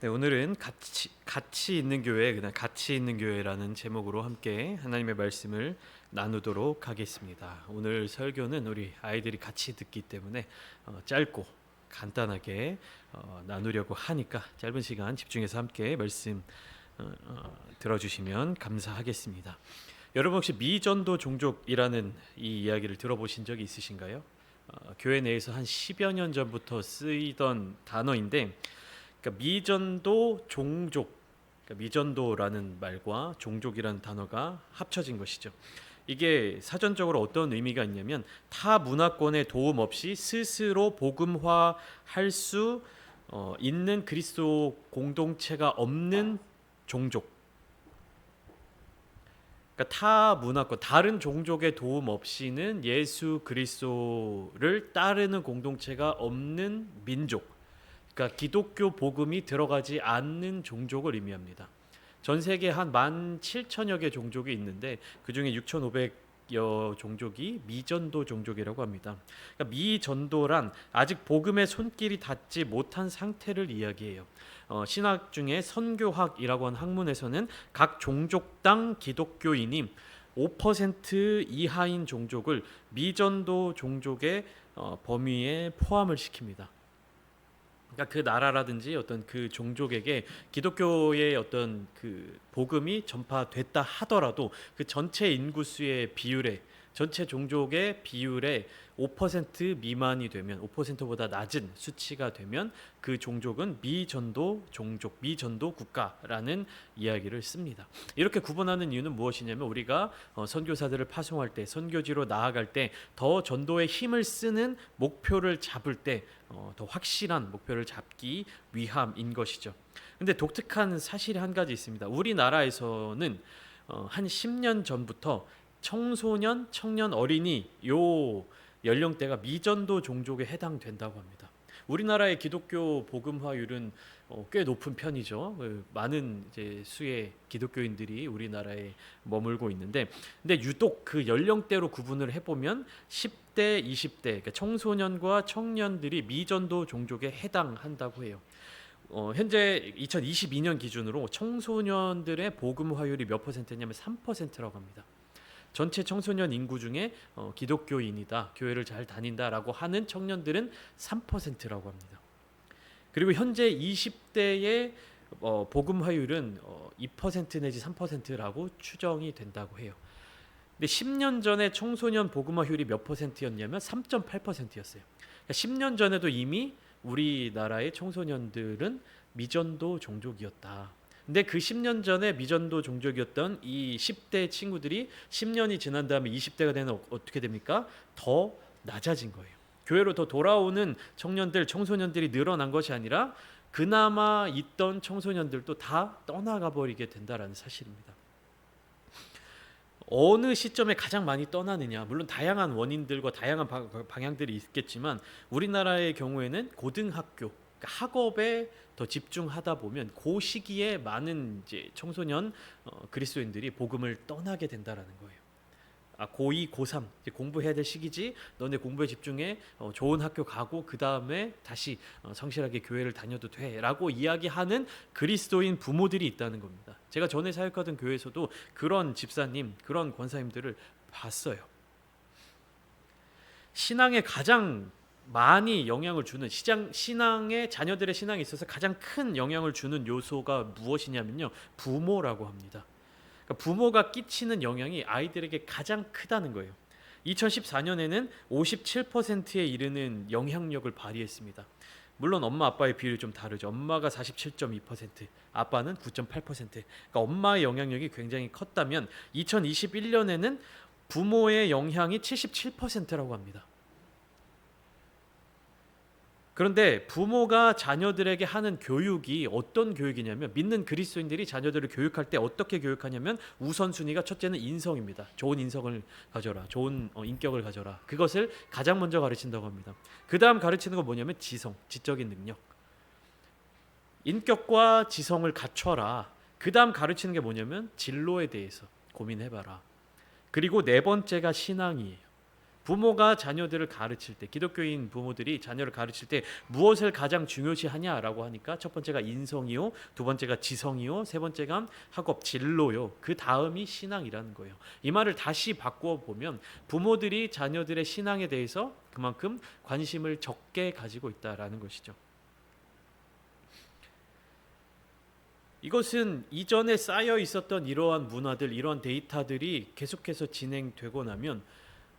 네, 오늘은 같이 같이 있는 교회 그냥 같이 있는 교회라는 제목으로 함께 하나님의 말씀을 나누도록 하겠습니다. 오늘 설교는 우리 아이들이 같이 듣기 때문에 어, 짧고 간단하게 어, 나누려고 하니까 짧은 시간 집중해서 함께 말씀 어, 어, 들어주시면 감사하겠습니다. 여러분 혹시 미전도 종족이라는 이 이야기를 들어보신 적이 있으신가요? 어, 교회 내에서 한 10여 년 전부터 쓰이던 단어인데 그러니까 미전도 종족, 그러니까 미전도라는 말과 종족이라는 단어가 합쳐진 것이죠. 이게 사전적으로 어떤 의미가 있냐면 타 문화권의 도움 없이 스스로 복음화할 수 어, 있는 그리스도 공동체가 없는 종족. 그러니까 타 문화권 다른 종족의 도움 없이는 예수 그리스도를 따르는 공동체가 없는 민족. 그러니까 기독교 복음이 들어가지 않는 종족을 의미합니다. 전 세계 한 17,000여 개 종족이 있는데 그 중에 6,500여 종족이 미전도 종족이라고 합니다. 그러니까 미전도란 아직 복음의 손길이 닿지 못한 상태를 이야기해요. 어, 신학 중에 선교학이라고 하는 학문에서는 각 종족당 기독교인이 5% 이하인 종족을 미전도 종족의 어, 범위에 포함을 시킵니다. 그러니까 그 나라라든지 어떤 그 종족에게 기독교의 어떤 그 복음이 전파됐다 하더라도 그 전체 인구수의 비율에 전체 종족의 비율에 5% 미만이 되면 5%보다 낮은 수치가 되면 그 종족은 미전도 종족, 미전도 국가라는 이야기를 씁니다. 이렇게 구분하는 이유는 무엇이냐면 우리가 어, 선교사들을 파송할 때, 선교지로 나아갈 때 더 전도에 힘을 쓰는 목표를 잡을 때더 어, 확실한 목표를 잡기 위함인 것이죠. 근데 독특한 사실이 한 가지 있습니다. 우리나라에서는 어, 한 10년 전부터 청소년, 청년, 어린이 요 연령대가 미전도 종족에 해당된다고 합니다. 우리나라의 기독교 복음화율은 어, 꽤 높은 편이죠. 그 많은 이제 수의 기독교인들이 우리나라에 머물고 있는데, 근데 유독 그 연령대로 구분을 해보면 10대, 20대, 그러니까 청소년과 청년들이 미전도 종족에 해당한다고 해요. 어, 현재 2022년 기준으로 청소년들의 복음화율이 몇 퍼센트냐면 3%라고 합니다. 전체 청소년 인구 중에 어, 기독교인이다, 교회를 잘 다닌다라고 하는 청년들은 3%라고 합니다. 그리고 현재 20대의 어, 복음화율은 어, 2% 내지 3%라고 추정이 된다고 해요. 근데 10년 전에 청소년 복음화율이 몇 퍼센트였냐면 3.8%였어요. 그러니까 10년 전에도 이미 우리나라의 청소년들은 미전도 종족이었다. 근데 그 10년 전에 미전도 종족이었던 이 10대 친구들이 10년이 지난 다음에 20대가 되는 어, 어떻게 됩니까? 더 낮아진 거예요. 교회로 더 돌아오는 청년들, 청소년들이 늘어난 것이 아니라 그나마 있던 청소년들도 다 떠나가 버리게 된다라는 사실입니다. 어느 시점에 가장 많이 떠나느냐 물론 다양한 원인들과 다양한 방향들이 있겠지만 우리나라의 경우에는 고등학교 그러니까 학업에 더 집중하다 보면 그 시기에 많은 이제 청소년 어, 그리스도인들이 복음을 떠나게 된다라는 거예요. 아, 고2, 고3 이제 공부해야 될 시기지. 너네 공부에 집중해. 어, 좋은 학교 가고 그 다음에 다시 어, 성실하게 교회를 다녀도 돼라고 이야기하는 그리스도인 부모들이 있다는 겁니다. 제가 전에 사역하던 교회에서도 그런 집사님, 그런 권사님들을 봤어요. 신앙의 가장 많이 영향을 주는 시장 신앙의 자녀들의 신앙에 있어서 가장 큰 영향을 주는 요소가 무엇이냐면요 부모라고 합니다. 그러니까 부모가 끼치는 영향이 아이들에게 가장 크다는 거예요. 2014년에는 57%에 이르는 영향력을 발휘했습니다. 물론 엄마 아빠의 비율이 좀 다르죠. 엄마가 47.2%, 아빠는 9.8%. 그러니까 엄마의 영향력이 굉장히 컸다면 2021년에는 부모의 영향이 77%라고 합니다. 그런데 부모가 자녀들에게 하는 교육이 어떤 교육이냐면 믿는 그리스도인들이 자녀들을 교육할 때 어떻게 교육하냐면 우선순위가 첫째는 인성입니다. 좋은 인성을 가져라. 좋은 어, 인격을 가져라. 그것을 가장 먼저 가르친다고 합니다. 그다음 가르치는 건 뭐냐면 지성, 지적인 능력. 인격과 지성을 갖춰라. 그다음 가르치는 게 뭐냐면 진로에 대해서 고민해 봐라. 그리고 네 번째가 신앙이에요. 부모가 자녀들을 가르칠 때 기독교인 부모들이 자녀를 가르칠 때 무엇을 가장 중요시하냐라고 하니까 첫 번째가 인성이요, 두 번째가 지성이요, 세 번째가 학업 진로요. 그 다음이 신앙이라는 거예요. 이 말을 다시 바꾸어 보면 부모들이 자녀들의 신앙에 대해서 그만큼 관심을 적게 가지고 있다라는 것이죠. 이것은 이전에 쌓여 있었던 이러한 문화들, 이러한 데이터들이 계속해서 진행되고 나면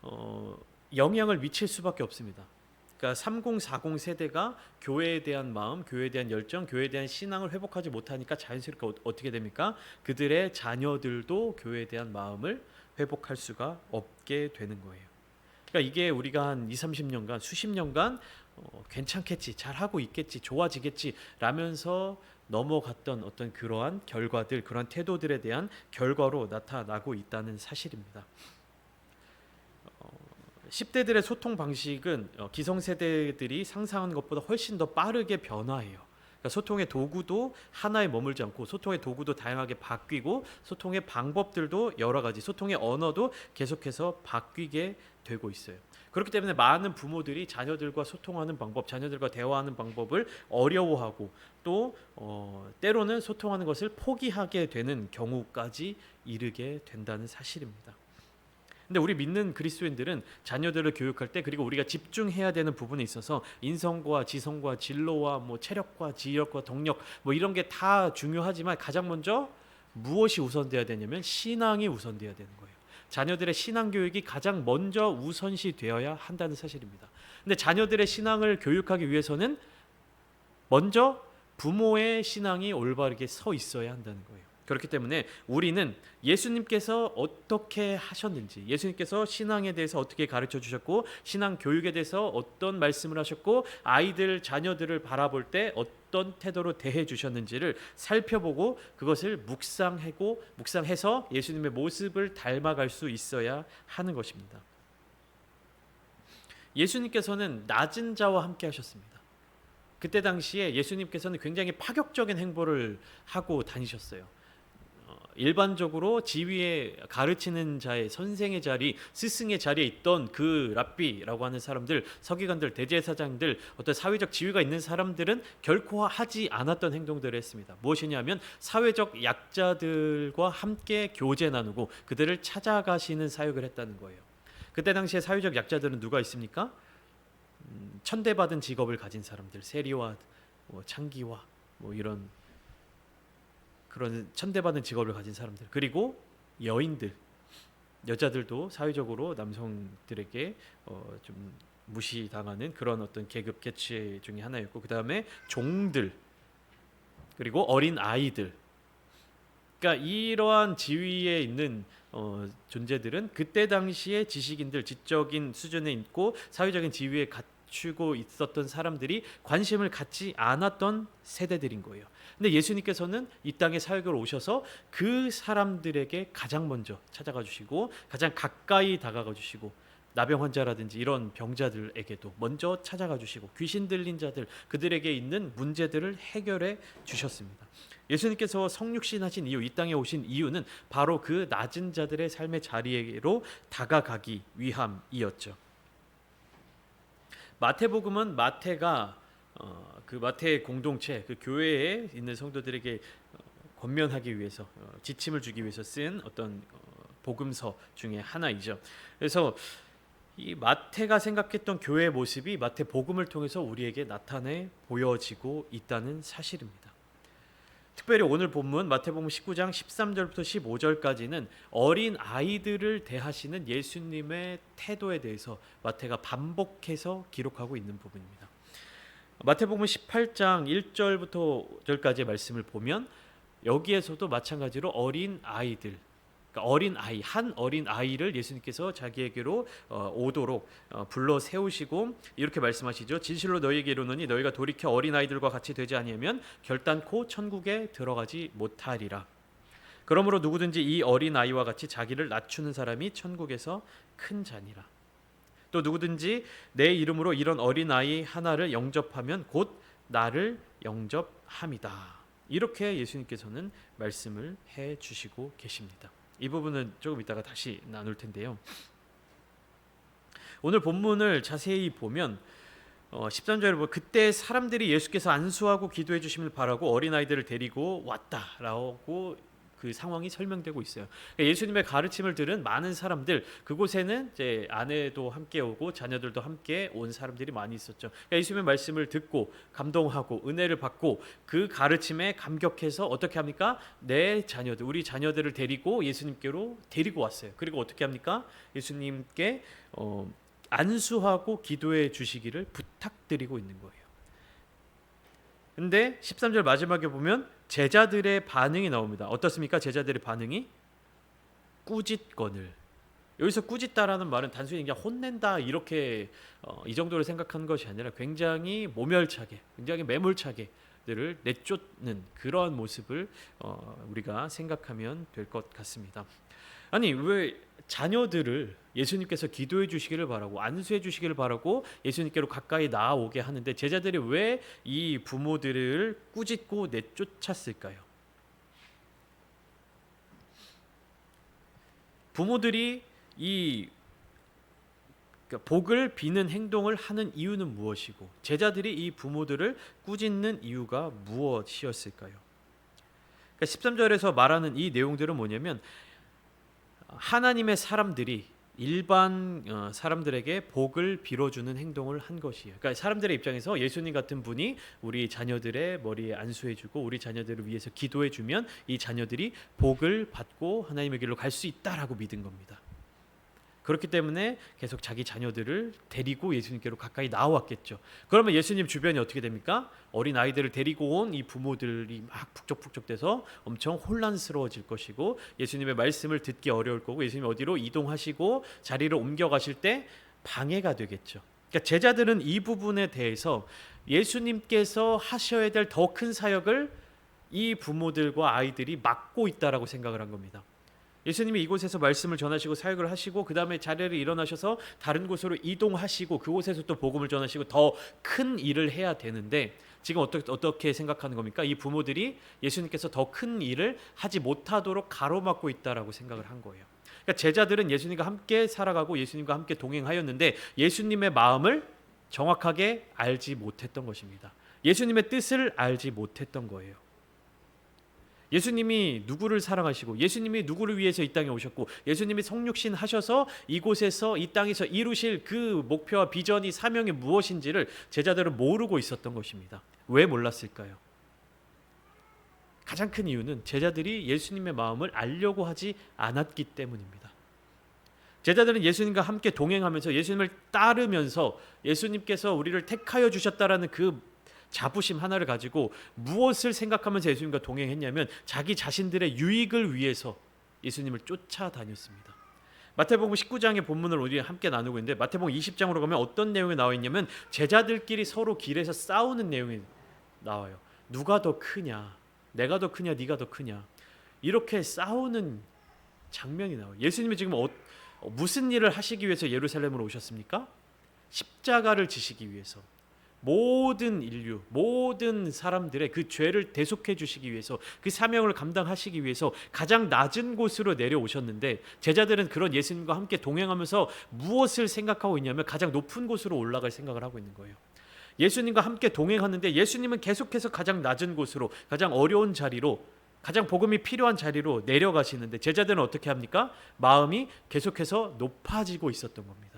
어, 영향을 미칠 수밖에 없습니다. 그러니까 3040 세대가 교회에 대한 마음, 교회에 대한 열정, 교회에 대한 신앙을 회복하지 못하니까 자연스럽게 어, 어떻게 됩니까? 그들의 자녀들도 교회에 대한 마음을 회복할 수가 없게 되는 거예요. 그러니까 이게 우리가 한 2, 30년간 수십 년간 어, 괜찮겠지, 잘 하고 있겠지, 좋아지겠지 라면서 넘어갔던 어떤 그러한 결과들, 그러한 태도들에 대한 결과로 나타나고 있다는 사실입니다. 10대들의 소통 방식은 어, 기성세대들이 상상하는 것보다 훨씬 더 빠르게 변화해요. 그러니까 소통의 도구도 하나에 머물지 않고 소통의 도구도 다양하게 바뀌고 소통의 방법들도 여러 가지 소통의 언어도 계속해서 바뀌게 되고 있어요. 그렇기 때문에 많은 부모들이 자녀들과 소통하는 방법, 자녀들과 대화하는 방법을 어려워하고 또 어, 때로는 소통하는 것을 포기하게 되는 경우까지 이르게 된다는 사실입니다. 근데 우리 믿는 그리스도인들은 자녀들을 교육할 때 그리고 우리가 집중해야 되는 부분에 있어서 인성과 지성과 진로와 뭐 체력과 지력과 동력 뭐 이런 게 다 중요하지만 가장 먼저 무엇이 우선돼야 되냐면 신앙이 우선돼야 되는 거예요. 자녀들의 신앙 교육이 가장 먼저 우선시 되어야 한다는 사실입니다. 근데 자녀들의 신앙을 교육하기 위해서는 먼저 부모의 신앙이 올바르게 서 있어야 한다는 거예요. 그렇기 때문에 우리는 예수님께서 어떻게 하셨는지, 예수님께서 신앙에 대해서 어떻게 가르쳐 주셨고, 신앙 교육에 대해서 어떤 말씀을 하셨고, 아이들, 자녀들을 바라볼 때 어떤 태도로 대해 주셨는지를 살펴보고 그것을 묵상하고 묵상해서 예수님의 모습을 닮아갈 수 있어야 하는 것입니다. 예수님께서는 낮은 자와 함께 하셨습니다. 그때 당시에 예수님께서는 굉장히 파격적인 행보를 하고 다니셨어요. 일반적으로 지위에 가르치는 자의 선생의 자리, 스승의 자리에 있던 그 랍비라고 하는 사람들, 서기관들, 대제사장들, 어떤 사회적 지위가 있는 사람들은 결코 하지 않았던 행동들을 했습니다. 무엇이냐면 사회적 약자들과 함께 교제 나누고 그들을 찾아가시는 사역을 했다는 거예요. 그때 당시에 사회적 약자들은 누가 있습니까? 음, 천대받은 직업을 가진 사람들, 세리와 뭐 창기와 뭐 이런 그런 천대받은 직업을 가진 사람들 그리고 여인들 여자들도 사회적으로 남성들에게 어, 좀 무시당하는 그런 어떤 계급 계층 중에 하나였고 그 다음에 종들 그리고 어린 아이들. 그러니까 이러한 지위에 있는 어, 존재들은 그때 당시에 지식인들 지적인 수준에 있고 사회적인 지위에 갖추고 있었던 사람들이 관심을 갖지 않았던 세대들인 거예요. 근데 예수님께서는 이 땅에 사역을 오셔서 그 사람들에게 가장 먼저 찾아가 주시고 가장 가까이 다가가 주시고 나병 환자라든지 이런 병자들에게도 먼저 찾아가 주시고 귀신 들린 자들 그들에게 있는 문제들을 해결해 주셨습니다. 예수님께서 성육신 하신 이유, 이 땅에 오신 이유는 바로 그 낮은 자들의 삶의 자리로 다가가기 위함이었죠. 마태복음은 마태가 어, 그 마태 공동체 그 교회에 있는 성도들에게 어, 권면하기 위해서 어, 지침을 주기 위해서 쓴 어떤 어, 복음서 중에 하나이죠. 그래서 이 마태가 생각했던 교회의 모습이 마태 복음을 통해서 우리에게 나타내 보여지고 있다는 사실입니다. 특별히 오늘 본문 마태복음 19장 13절부터 15절까지는 어린 아이들을 대하시는 예수님의 태도에 대해서 마태가 반복해서 기록하고 있는 부분입니다. 마태복음 18장 1절부터 절까지의 말씀을 보면 여기에서도 마찬가지로 어린 아이들 그러니까 어린 아이 한 어린 아이를 예수님께서 자기에게로 어, 오도록 어, 불러 세우시고 이렇게 말씀하시죠. 진실로 너희에게 이르노니 너희가 돌이켜 어린 아이들과 같이 되지 아니하면 결단코 천국에 들어가지 못하리라. 그러므로 누구든지 이 어린 아이와 같이 자기를 낮추는 사람이 천국에서 큰 자니라. 또 누구든지 내 이름으로 이런 어린 아이 하나를 영접하면 곧 나를 영접함이다. 이렇게 예수님께서는 말씀을 해 주시고 계십니다. 이 부분은 조금 이따가 다시 나눌 텐데요. 오늘 본문을 자세히 보면 어, 13절에 보면 그때 사람들이 예수께서 안수하고 기도해 주심을 바라고 어린 아이들을 데리고 왔다라고 그 상황이 설명되고 있어요. 그러니까 예수님의 가르침을 들은 많은 사람들 그곳에는 이제 아내도 함께 오고 자녀들도 함께 온 사람들이 많이 있었죠. 그러니까 예수님의 말씀을 듣고 감동하고 은혜를 받고 그 가르침에 감격해서 어떻게 합니까? 내 자녀들 우리 자녀들을 데리고 예수님께로 데리고 왔어요. 그리고 어떻게 합니까? 예수님께 어, 안수하고 기도해 주시기를 부탁드리고 있는 거예요. 근데 13절 마지막에 보면 제자들의 반응이 나옵니다. 어떻습니까? 제자들의 반응이 꾸짖거늘. 여기서 꾸짖다라는 말은 단순히 그냥 혼낸다 이렇게 어, 이 정도로 생각하는 것이 아니라 굉장히 모멸차게, 굉장히 매몰차게 들을 내쫓는 그러한 모습을 어, 우리가 생각하면 될 것 같습니다. 아니 왜 자녀들을 예수님께서 기도해 주시기를 바라고 안수해 주시기를 바라고 예수님께로 가까이 나아오게 하는데 제자들이 왜 이 부모들을 꾸짖고 내쫓았을까요? 부모들이 이 그러니까 복을 비는 행동을 하는 이유는 무엇이고 제자들이 이 부모들을 꾸짖는 이유가 무엇이었을까요? 그러니까 13절에서 말하는 이 내용들은 뭐냐면 하나님의 사람들이 일반 어, 사람들에게 복을 빌어주는 행동을 한 것이에요. 그러니까 사람들의 입장에서 예수님 같은 분이 우리 자녀들의 머리에 안수해주고 우리 자녀들을 위해서 기도해주면 이 자녀들이 복을 받고 하나님의 길로 갈 수 있다라고 믿은 겁니다. 그렇기 때문에 계속 자기 자녀들을 데리고 예수님께로 가까이 나왔겠죠. 그러면 예수님 주변이 어떻게 됩니까? 어린 아이들을 데리고 온 이 부모들이 막 북적북적 돼서 엄청 혼란스러워질 것이고 예수님의 말씀을 듣기 어려울 거고 예수님 어디로 이동하시고 자리를 옮겨 가실 때 방해가 되겠죠. 그러니까 제자들은 이 부분에 대해서 예수님께서 하셔야 될 더 큰 사역을 이 부모들과 아이들이 맡고 있다라고 생각을 한 겁니다. 예수님이 이곳에서 말씀을 전하시고 사역을 하시고 그 다음에 자리를 일어나셔서 다른 곳으로 이동하시고 그곳에서 또 복음을 전하시고 더 큰 일을 해야 되는데 지금 어떻게 어떻게 생각하는 겁니까? 이 부모들이 예수님께서 더 큰 일을 하지 못하도록 가로막고 있다라고 생각을 한 거예요. 그러니까 제자들은 예수님과 함께 살아가고 예수님과 함께 동행하였는데 예수님의 마음을 정확하게 알지 못했던 것입니다. 예수님의 뜻을 알지 못했던 거예요. 예수님이 누구를 사랑하시고 예수님이 누구를 위해서 이 땅에 오셨고 예수님이 성육신 하셔서 이곳에서 이 땅에서 이루실 그 목표와 비전이 사명이 무엇인지를 제자들은 모르고 있었던 것입니다. 왜 몰랐을까요? 가장 큰 이유는 제자들이 예수님의 마음을 알려고 하지 않았기 때문입니다. 제자들은 예수님과 함께 동행하면서 예수님을 따르면서 예수님께서 우리를 택하여 주셨다라는 그 자부심 하나를 가지고 무엇을 생각하면서 예수님과 동행했냐면 자기 자신들의 유익을 위해서 예수님을 쫓아다녔습니다. 마태복음 19장의 본문을 우리 함께 나누고 있는데 마태복음 20장으로 가면 어떤 내용이 나와 있냐면 제자들끼리 서로 길에서 싸우는 내용이 나와요. 누가 더 크냐? 내가 더 크냐? 네가 더 크냐? 이렇게 싸우는 장면이 나와요. 예수님이 지금 어, 무슨 일을 하시기 위해서 예루살렘으로 오셨습니까? 십자가를 지시기 위해서. 모든 인류, 모든 사람들의 그 죄를 대속해 주시기 위해서 그 사명을 감당하시기 위해서 가장 낮은 곳으로 내려오셨는데 제자들은 그런 예수님과 함께 동행하면서 무엇을 생각하고 있냐면 가장 높은 곳으로 올라갈 생각을 하고 있는 거예요. 예수님과 함께 동행하는데 예수님은 계속해서 가장 낮은 곳으로 가장 어려운 자리로 가장 복음이 필요한 자리로 내려가시는데 제자들은 어떻게 합니까? 마음이 계속해서 높아지고 있었던 겁니다.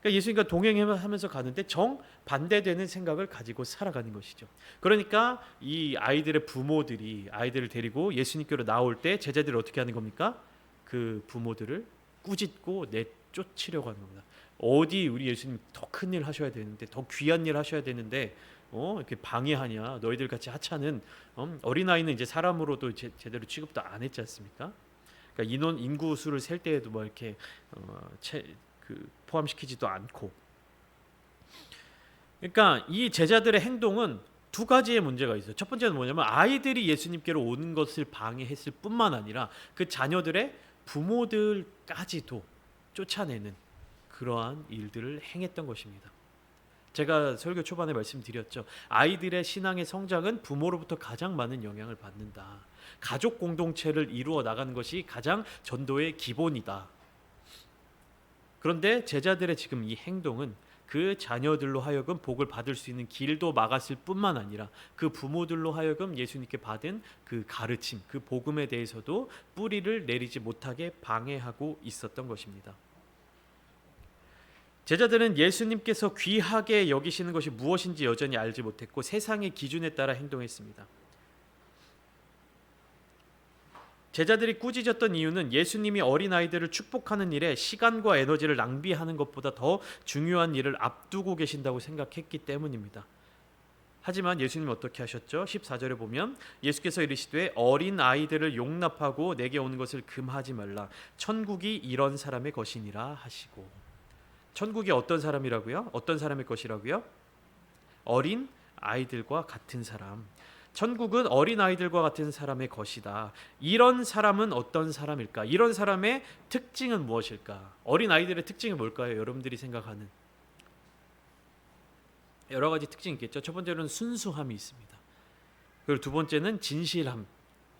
그러니까 예수님과 동행하면서 가는데 정 반대되는 생각을 가지고 살아가는 것이죠. 그러니까 이 아이들의 부모들이 아이들을 데리고 예수님께로 나올 때 제자들이 어떻게 하는 겁니까? 그 부모들을 꾸짖고 내쫓으려고 하는 겁니다. 어디 우리 예수님 더 큰 일 하셔야 되는데 더 귀한 일 하셔야 되는데 어 이렇게 방해하냐 너희들 같이 하찮은 어? 어린아이는 이제 사람으로도 제, 제대로 취급도 안 했지 않습니까? 그러니까 인원 인구 수를 셀 때에도 뭐 이렇게 어, 채, 그 포함시키지도 않고 그러니까 이 제자들의 행동은 두 가지의 문제가 있어요. 첫 번째는 뭐냐면 아이들이 예수님께로 오는 것을 방해했을 뿐만 아니라 그 자녀들의 부모들까지도 쫓아내는 그러한 일들을 행했던 것입니다. 제가 설교 초반에 말씀드렸죠. 아이들의 신앙의 성장은 부모로부터 가장 많은 영향을 받는다. 가족 공동체를 이루어 나가는 것이 가장 전도의 기본이다. 그런데 제자들의 지금 이 행동은 그 자녀들로 하여금 복을 받을 수 있는 길도 막았을 뿐만 아니라 그 부모들로 하여금 예수님께 받은 그 가르침, 그 복음에 대해서도 뿌리를 내리지 못하게 방해하고 있었던 것입니다. 제자들은 예수님께서 귀하게 여기시는 것이 무엇인지 여전히 알지 못했고 세상의 기준에 따라 행동했습니다. 제자들이 꾸짖었던 이유는 예수님이 어린 아이들을 축복하는 일에 시간과 에너지를 낭비하는 것보다 더 중요한 일을 앞두고 계신다고 생각했기 때문입니다. 하지만 예수님 어떻게 하셨죠? 14절에 보면 예수께서 이르시되 어린 아이들을 용납하고 내게 오는 것을 금하지 말라. 천국이 이런 사람의 것이니라 하시고. 천국이 어떤 사람이라고요? 어떤 사람의 것이라고요? 어린 아이들과 같은 사람. 천국은 어린 아이들과 같은 사람의 것이다. 이런 사람은 어떤 사람일까? 이런 사람의 특징은 무엇일까? 어린 아이들의 특징이 뭘까요? 여러분들이 생각하는 여러 가지 특징이 있겠죠. 첫 번째로는 순수함이 있습니다. 그리고 두 번째는 진실함이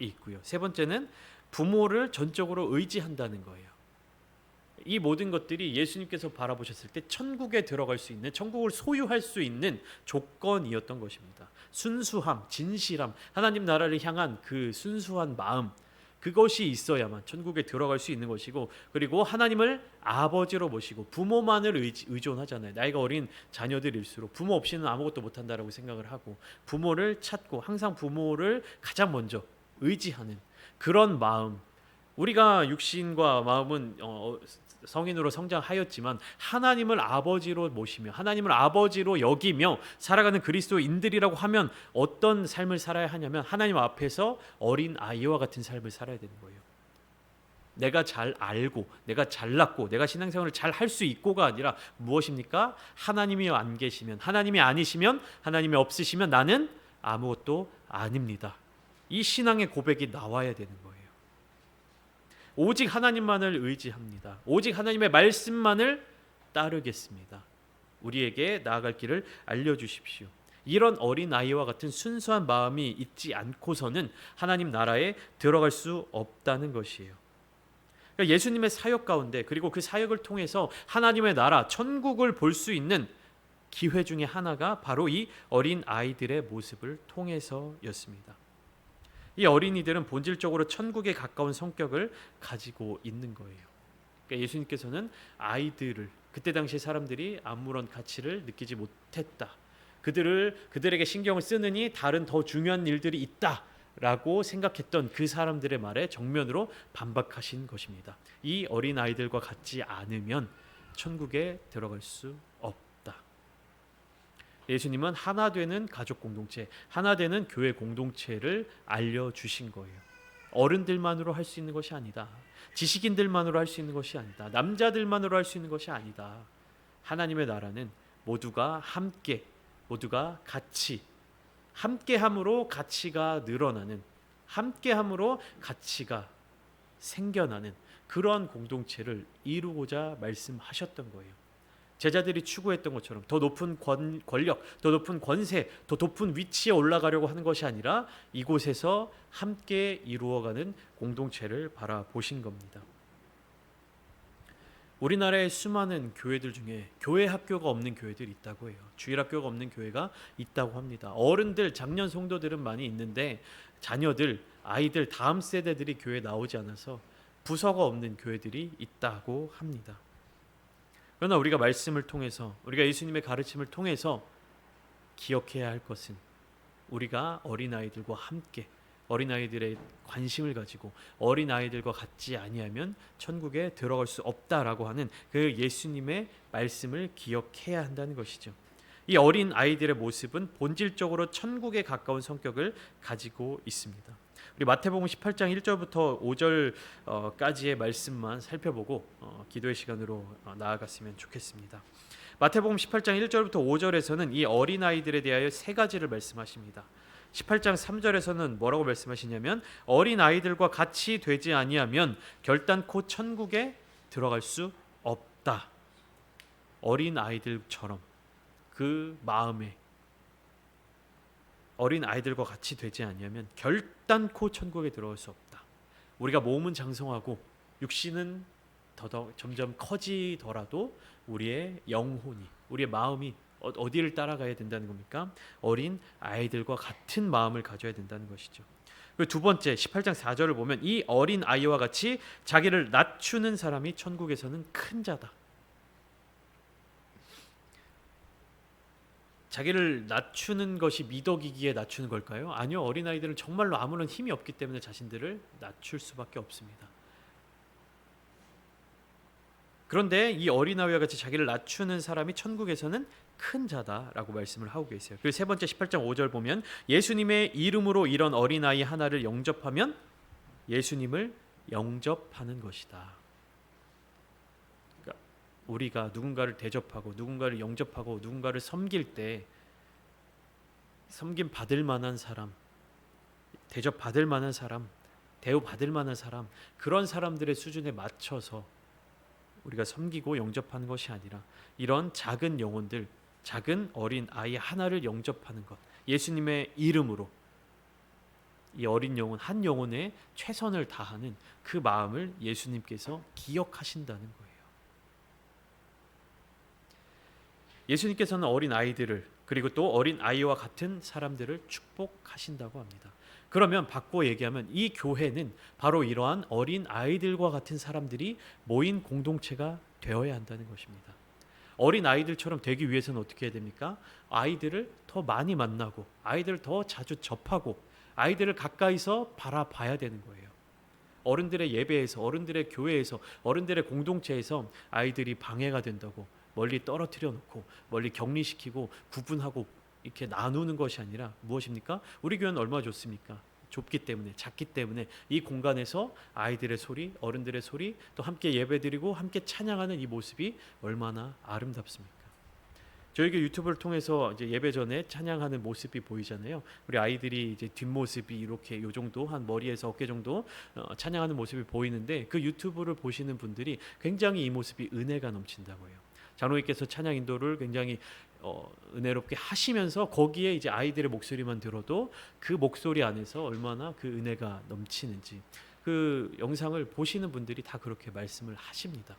있고요. 세 번째는 부모를 전적으로 의지한다는 거예요. 이 모든 것들이 예수님께서 바라보셨을 때 천국에 들어갈 수 있는 천국을 소유할 수 있는 조건이었던 것입니다. 순수함, 진실함, 하나님 나라를 향한 그 순수한 마음 그것이 있어야만 천국에 들어갈 수 있는 것이고 그리고 하나님을 아버지로 모시고 부모만을 의존하잖아요. 나이가 어린 자녀들일수록 부모 없이는 아무것도 못 한다라고 생각을 하고 부모를 찾고 항상 부모를 가장 먼저 의지하는 그런 마음 우리가 육신과 마음은 어, 성인으로 성장하였지만 하나님을 아버지로 모시며 하나님을 아버지로 여기며 살아가는 그리스도인들이라고 하면 어떤 삶을 살아야 하냐면 하나님 앞에서 어린 아이와 같은 삶을 살아야 되는 거예요. 내가 잘 알고 내가 잘났고 내가 신앙생활을 잘 할 수 있고가 아니라 무엇입니까? 하나님이 안 계시면 하나님이 아니시면 하나님이 없으시면 나는 아무것도 아닙니다. 이 신앙의 고백이 나와야 되는 거예요. 오직 하나님만을 의지합니다. 오직 하나님의 말씀만을 따르겠습니다. 우리에게 나아갈 길을 알려주십시오. 이런 어린 아이와 같은 순수한 마음이 있지 않고서는 하나님 나라에 들어갈 수 없다는 것이에요. 그러니까 예수님의 사역 가운데 그리고 그 사역을 통해서 하나님의 나라 천국을 볼 수 있는 기회 중에 하나가 바로 이 어린 아이들의 모습을 통해서였습니다. 이 어린이들은 본질적으로 천국에 가까운 성격을 가지고 있는 거예요. 그러니까 예수님께서는 아이들을 그때 당시 사람들이 아무런 가치를 느끼지 못했다. 그들을 그들에게 신경을 쓰느니 다른 더 중요한 일들이 있다 라고 생각했던 그 사람들의 말에 정면으로 반박하신 것입니다. 이 어린 아이들과 같지 않으면 천국에 들어갈 수 예수님은 하나 되는 가족 공동체, 하나 되는 교회 공동체를 알려 주신 거예요. 어른들만으로 할 수 있는 것이 아니다. 지식인들만으로 할 수 있는 것이 아니다. 남자들만으로 할 수 있는 것이 아니다. 하나님의 나라는 모두가 함께 모두가 같이 함께함으로 가치가 늘어나는 함께함으로 가치가 생겨나는 그러한 공동체를 이루고자 말씀하셨던 거예요. 제자들이 추구했던 것처럼 더 높은 권, 권력, 더 높은 권세, 더 높은 위치에 올라가려고 하는 것이 아니라 이곳에서 함께 이루어가는 공동체를 바라보신 겁니다. 우리나라의 수많은 교회들 중에 교회 학교가 없는 교회들이 있다고 해요. 주일 학교가 없는 교회가 있다고 합니다. 어른들, 작년 성도들은 많이 있는데 자녀들, 아이들 다음 세대들이 교회 나오지 않아서 부서가 없는 교회들이 있다고 합니다. 그러나 우리가 말씀을 통해서 우리가 예수님의 가르침을 통해서 기억해야 할 것은 우리가 어린아이들과 함께 어린아이들의 관심을 가지고 어린아이들과 같지 아니하면 천국에 들어갈 수 없다라고 하는 그 예수님의 말씀을 기억해야 한다는 것이죠. 이 어린 아이들의 모습은 본질적으로 천국에 가까운 성격을 가지고 있습니다. 우리 마태복음 18장 1절부터 5절까지의 말씀만 살펴보고 어, 기도의 시간으로 어, 나아갔으면 좋겠습니다. 마태복음 18장 1절부터 5절에서는 이 어린 아이들에 대하여 세 가지를 말씀하십니다. 18장 3절에서는 뭐라고 말씀하시냐면 어린 아이들과 같이 되지 아니하면 결단코 천국에 들어갈 수 없다. 어린 아이들처럼 그 마음에 어린 아이들과 같이 되지 아니하면 결단코 천국에 들어갈 수 없다. 우리가 몸은 장성하고 육신은 더더 점점 커지더라도 우리의 영혼이 우리의 마음이 어- 어디를 따라가야 된다는 겁니까? 어린 아이들과 같은 마음을 가져야 된다는 것이죠. 두 번째 18장 4절을 보면 이 어린 아이와 같이 자기를 낮추는 사람이 천국에서는 큰 자다. 자기를 낮추는 것이 미덕이기에 낮추는 걸까요? 아니요. 어린 아이들은 정말로 아무런 힘이 없기 때문에 자신들을 낮출 수밖에 없습니다. 그런데 이 어린아이와 같이 자기를 낮추는 사람이 천국에서는 큰 자다라고 말씀을 하고 계세요. 그리고 세 번째 18장 5절 보면 예수님의 이름으로 이런 어린아이 하나를 영접하면 예수님을 영접하는 것이다. 우리가 누군가를 대접하고 누군가를 영접하고 누군가를 섬길 때 섬김 받을 만한 사람, 대접 받을 만한 사람, 대우 받을 만한 사람 그런 사람들의 수준에 맞춰서 우리가 섬기고 영접하는 것이 아니라 이런 작은 영혼들, 작은 어린 아이 하나를 영접하는 것, 예수님의 이름으로 이 어린 영혼 한 영혼에 최선을 다하는 그 마음을 예수님께서 기억하신다는 거예요. 예수님께서는 어린 아이들을 그리고 또 어린 아이와 같은 사람들을 축복하신다고 합니다. 그러면 바꿔 얘기하면 이 교회는 바로 이러한 어린 아이들과 같은 사람들이 모인 공동체가 되어야 한다는 것입니다. 어린 아이들처럼 되기 위해서는 어떻게 해야 됩니까? 아이들을 더 많이 만나고 아이들을 더 자주 접하고 아이들을 가까이서 바라봐야 되는 거예요. 어른들의 예배에서 어른들의 교회에서 어른들의 공동체에서 아이들이 방해가 된다고 멀리 떨어뜨려 놓고 멀리 격리시키고 구분하고 이렇게 나누는 것이 아니라 무엇입니까? 우리 교회는 얼마나 좋습니까? 좁기 때문에 작기 때문에 이 공간에서 아이들의 소리, 어른들의 소리, 또 함께 예배드리고 함께 찬양하는 이 모습이 얼마나 아름답습니까? 저희 교 유튜브를 통해서 이제 예배 전에 찬양하는 모습이 보이잖아요. 우리 아이들이 이제 뒷모습이 이렇게 요 정도 한 머리에서 어깨 정도 어, 찬양하는 모습이 보이는데 그 유튜브를 보시는 분들이 굉장히 이 모습이 은혜가 넘친다고 해요. 장로님께서 찬양 인도를 굉장히 어, 은혜롭게 하시면서 거기에 이제 아이들의 목소리만 들어도 그 목소리 안에서 얼마나 그 은혜가 넘치는지 그 영상을 보시는 분들이 다 그렇게 말씀을 하십니다.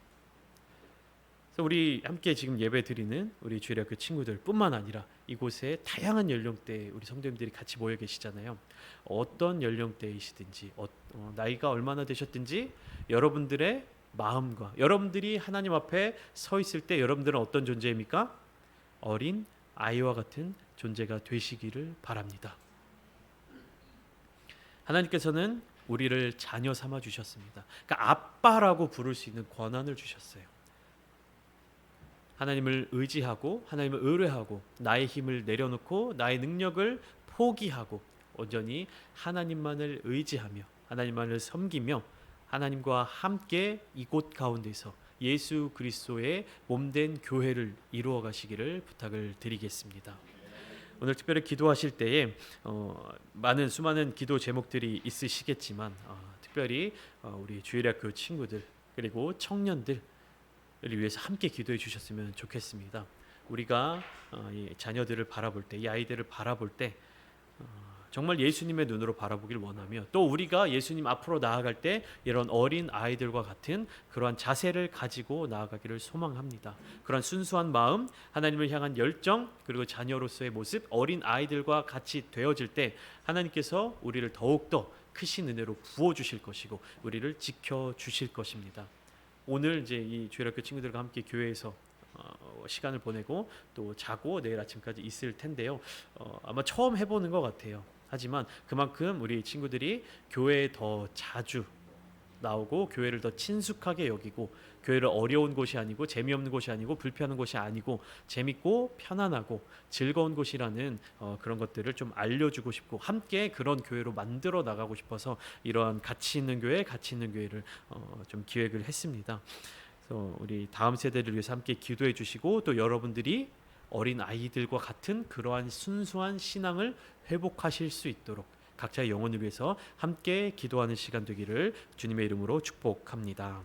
그래서 우리 함께 지금 예배 드리는 우리 주일학 교 친구들뿐만 아니라 이곳에 다양한 연령대 우리 성도님들이 같이 모여 계시잖아요. 어떤 연령대이시든지 어, 어, 나이가 얼마나 되셨든지 여러분들의 마음과 여러분들이 하나님 앞에 서 있을 때 여러분들은 어떤 존재입니까? 어린 아이와 같은 존재가 되시기를 바랍니다. 하나님께서는 우리를 자녀 삼아 주셨습니다. 그러니까 아빠라고 부를 수 있는 권한을 주셨어요. 하나님을 의지하고 하나님을 의뢰하고 나의 힘을 내려놓고 나의 능력을 포기하고 온전히 하나님만을 의지하며 하나님만을 섬기며 하나님과 함께 이곳 가운데서 예수 그리스도의 몸된 교회를 이루어 가시기를 부탁을 드리겠습니다. 오늘 특별히 기도하실 때에 어, 많은 수많은 기도 제목들이 있으시겠지만 어, 특별히 어, 우리 주일학교 친구들 그리고 청년들을 위해서 함께 기도해 주셨으면 좋겠습니다. 우리가 어, 이 자녀들을 바라볼 때, 이 아이들을 바라볼 때 어, 정말 예수님의 눈으로 바라보길 원하며 또 우리가 예수님 앞으로 나아갈 때 이런 어린 아이들과 같은 그러한 자세를 가지고 나아가기를 소망합니다. 그런 순수한 마음, 하나님을 향한 열정, 그리고 자녀로서의 모습, 어린 아이들과 같이 되어질 때 하나님께서 우리를 더욱더 크신 은혜로 부어 주실 것이고 우리를 지켜 주실 것입니다. 오늘 이제 이 주일학교 친구들과 함께 교회에서 어, 시간을 보내고 또 자고 내일 아침까지 있을 텐데요. 어, 아마 처음 해보는 것 같아요. 하지만 그만큼 우리 친구들이 교회에 더 자주 나오고 교회를 더 친숙하게 여기고 교회를 어려운 곳이 아니고 재미없는 곳이 아니고 불편한 곳이 아니고 재밌고 편안하고 즐거운 곳이라는 어, 그런 것들을 좀 알려주고 싶고 함께 그런 교회로 만들어 나가고 싶어서 이러한 가치 있는 교회, 가치 있는 교회를 어, 좀 기획을 했습니다. 그래서 우리 다음 세대를 위해서 함께 기도해 주시고 또 여러분들이 어린 아이들과 같은 그러한 순수한 신앙을 회복하실 수 있도록 각자의 영혼을 위해서 함께 기도하는 시간 되기를 주님의 이름으로 축복합니다.